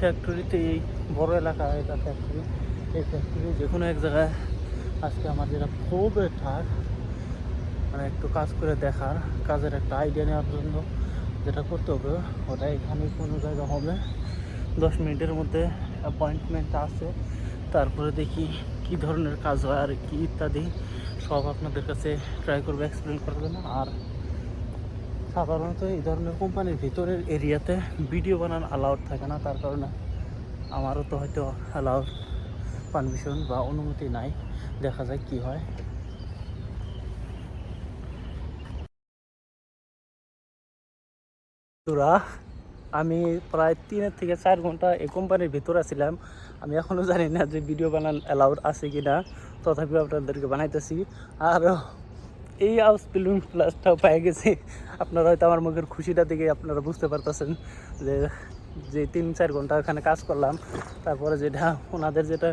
ফ্যাক্টরিতে এই বড় এলাকা, এটা ফ্যাক্টরি এই ফ্যাক্টরি যে কোনো এক জায়গায় আজকে আমার যেটা খুব ঠাক মানে একটু কাজ করে দেখার কাজের একটা আইডিয়া নেওয়ার জন্য যেটা করতে হবে, ওটা এখানে কোনো জায়গা হবে। দশ মিনিটের মধ্যে অ্যাপয়েন্টমেন্ট আছে, তারপরে দেখি কি ধরনের কাজ হয় আর কি ইত্যাদি, সব আপনাদের কাছে ট্রাই করব এক্সপ্লেন করার জন্য। আর সাধারণত এই ধরনের কোম্পানির ভিতরের এরিয়াতে ভিডিও বানানো অ্যালাউড থাকে না, তার কারণে আমারও তো হয়তো অ্যালাউড পারমিশন বা অনুমতি নাই। দেখা যায় কি হয়। তোরা আমি প্রায় তিনের থেকে চার ঘণ্টা এই কোম্পানির ভিতরে ছিলাম আমি এখনও জানি না যে ভিডিও বানান অ্যালাউড আছে কি না তথাপিও আপনাদেরকে বানাইতেছি। আর এই হাউস ফিল্ম প্লাসটাও পেয়ে গেছি। আপনারা হয়তো আমার মুখের খুশিটা দেখে আপনারা বুঝতে পারতেছেন যে যে তিন চার ঘণ্টা ওখানে কাজ করলাম। তারপরে যেটা, ওনাদের যেটা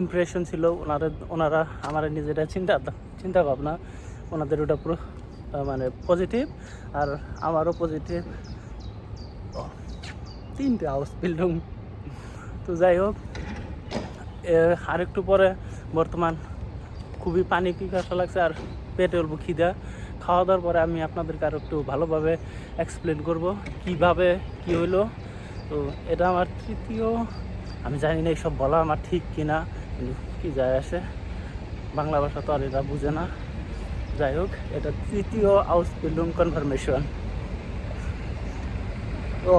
ইমপ্রেশন ছিল ওনারা ওনারা আমার নিজেরা চিন্তা চিন্তা ভাবনা, ওনাদের ওটা পুরো মানে পজিটিভ আর আমারও পজিটিভ তিনটে হাউস বিল্ডিং তো যাই হোক আরেকটু পরে বর্তমান খুবই পানি পিপাসা লাগছে আর পেটে অল্প খিদা। খাওয়া দাওয়ার পরে আমি আপনাদেরকে আরও একটু ভালোভাবে এক্সপ্লেন করব কীভাবে কি হইল। তো এটা আমার তৃতীয়, আমি জানি না এইসব বলা আমার ঠিক কিনা, কিন্তু কি যায় আসে। বাংলা ভাষা তো আর এটা বুঝে না। যাই হোক, এটা তৃতীয় আউস বিল্ডিং কনফার্মেশন ও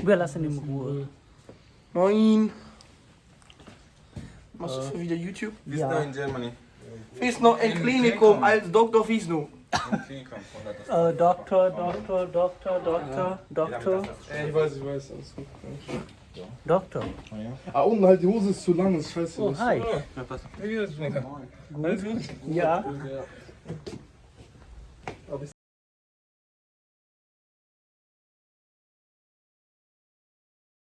Überlasse ihm Ruhe. Moin. Machst du schon wieder YouTube? This Ja. now in Germany. Fisno im Klinikum als Dr. Der Äh, Doktor, Doktor, Doktor, Doktor, Doktor, Ich weiß, ich weiß, alles gut. Doktor. Ah, unten halt die Hose ist zu lang, das ist scheiße. Oh, hi. Alles gut? Ja.